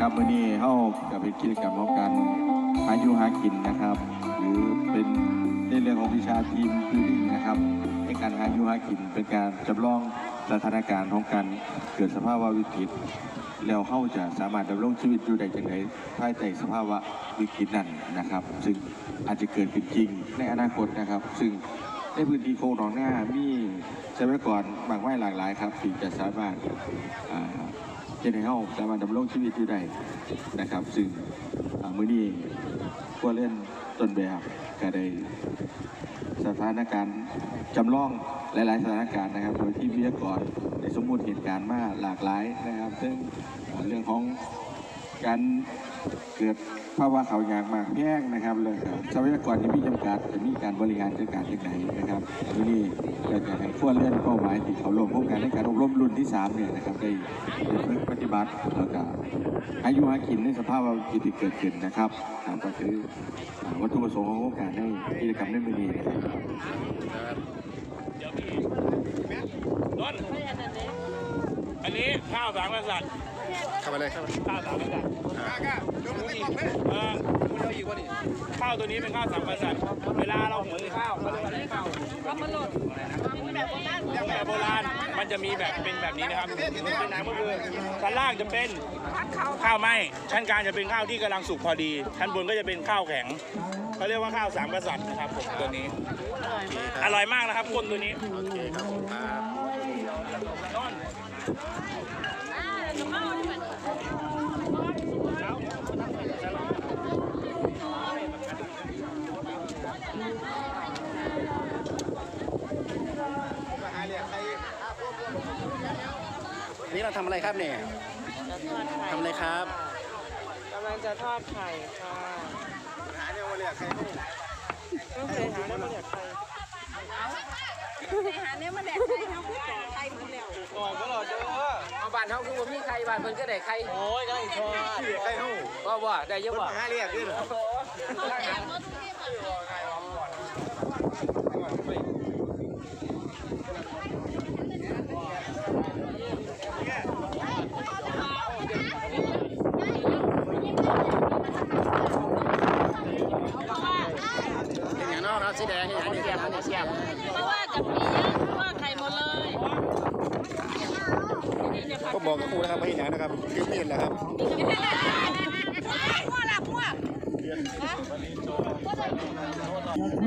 ครับวันนี้เฮากับเป็นกิจกรรมของการหาอยู่หากินนะครับ หรือเป็นในเรื่องของวิชาทีมคือดิงนะครับในการหาอยู่หากินเป็นการจำลองสถานการณ์ของการเกิดสภาวะวิกฤตแล้วเฮาจะสามารถดำรงชีวิตอยู่ได้จังไดภายใต้สภาวะวิกฤตนั้นนะครับ ซึ่งอาจจะเกิดขึ้นจริงในอนาคตนะครับ ซึ่งในพื้นที่โคกหนองหน้ามีทรัพยากรบางไม้หลากหลายครับที่จะสามารถอ่า จะให้เฮาสามารถดำรงชีวิตอยู่ได้นะครับ ซึ่งมื้อนี้ก็เล่นต้นแบบก็ได้สถานการณ์จำลองหลาย ๆ สถานการณ์นะครับ โดยที่วิทยากรได้สมมุติเหตุการณ์มาหลากหลายนะครับ ซึ่งเรื่องของ การเกิดภาวะเขาอยางมากแพงนะครับเรื่องของทรัพยากรที่มีจำกัดจะมีการบริหารจัดการยังไงนะครับที่นี้เราจะให้ขั้วเลื่อนเป้าหมายที่เขาลงโครงการในการอบรมรุ่นที่สามเนี่ยนะครับได้ฝึกปฏิบัติแล้วก็อายุหากินในสภาพวิกฤตที่เกิดขึ้นนะครับอ่าก็คือวัตถุประสงค์ของโครงการในกิจกรรมในมือนี้นะครับอันนี้ข้าวสามกษัตริย์ เข้ามาเลยครับข้าวสามกษัตริย์เออข้าวตัวนี้เป็นข้าวสามกษัตริย์เวลาเราหุงข้าวเขาเรียกว่าอะไรข้าวแบบโบราณมันจะมีแบบเป็นแบบนี้นะครับเป็นน้ำก็คือชั้นล่างจะเป็นข้าวไหมชั้นกลางจะเป็นข้าวที่กำลังสุกพอดีชั้นบนก็จะเป็นข้าวแข็งเขาเรียกว่าข้าวสามกษัตริย์นะครับผมตัวนี้อร่อยมากนะครับคนตัวนี้โอเคครับผมครับ นนี่เราทำอะไรครับเนี่ยทำอะไรครับ กำลังจะทอดไข่ค่ะหาเนี่ยมาเรียกใครก็เคยหาเนี่ยมาเรียกใครไปหาเนี่ยมาแดกไข่เขาคือแดกไข่หมดแล้วก่อนก็รอเด้อเอาบ้านเฮาคือบ่มีใครบ้านเพิ่นก็ได้ใครโอ้ยได้ชอเรียกใครเฮ้าว่าว่าได้เยอะบ่หาเรียกด้วยเหรอเป็นอย่างนอกครับสีแดงอย่างนี้ครับนี่เสียบ เพราะว่า จะมีเยอะเพราะว่าไข่หมดเลยก็บอกกับครูนะครับไม่เห็นอย่างนะครับคลิปนี้แหละครับมั่วละมั่วด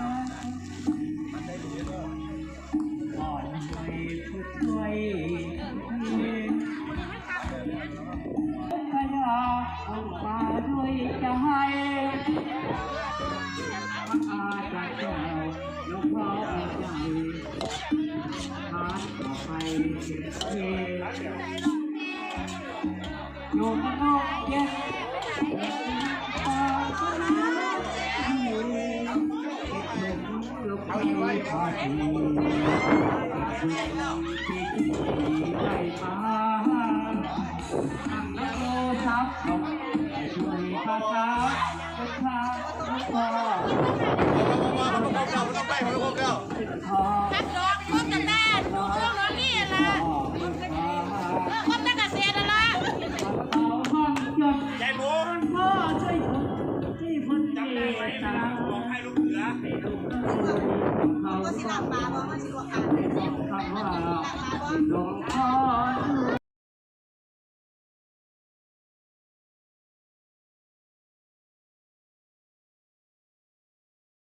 ้ เย็นโยมโนเย็นตาคนนั้นเย็นลงไปพอดีที่ที่ใจฟ้าอังโลทับลงช่วยพาตาพุทธาพุทธาทักดอกพวกกันแน่ดูเรื่องร้องนี่ละพวกนักเกษตรละยายหมูพ่อช่วยผมที่คนเดียวตาบอกให้ลูกเสือก็สิลาปลาบอกว่าสิว่าขาดคำว่าลง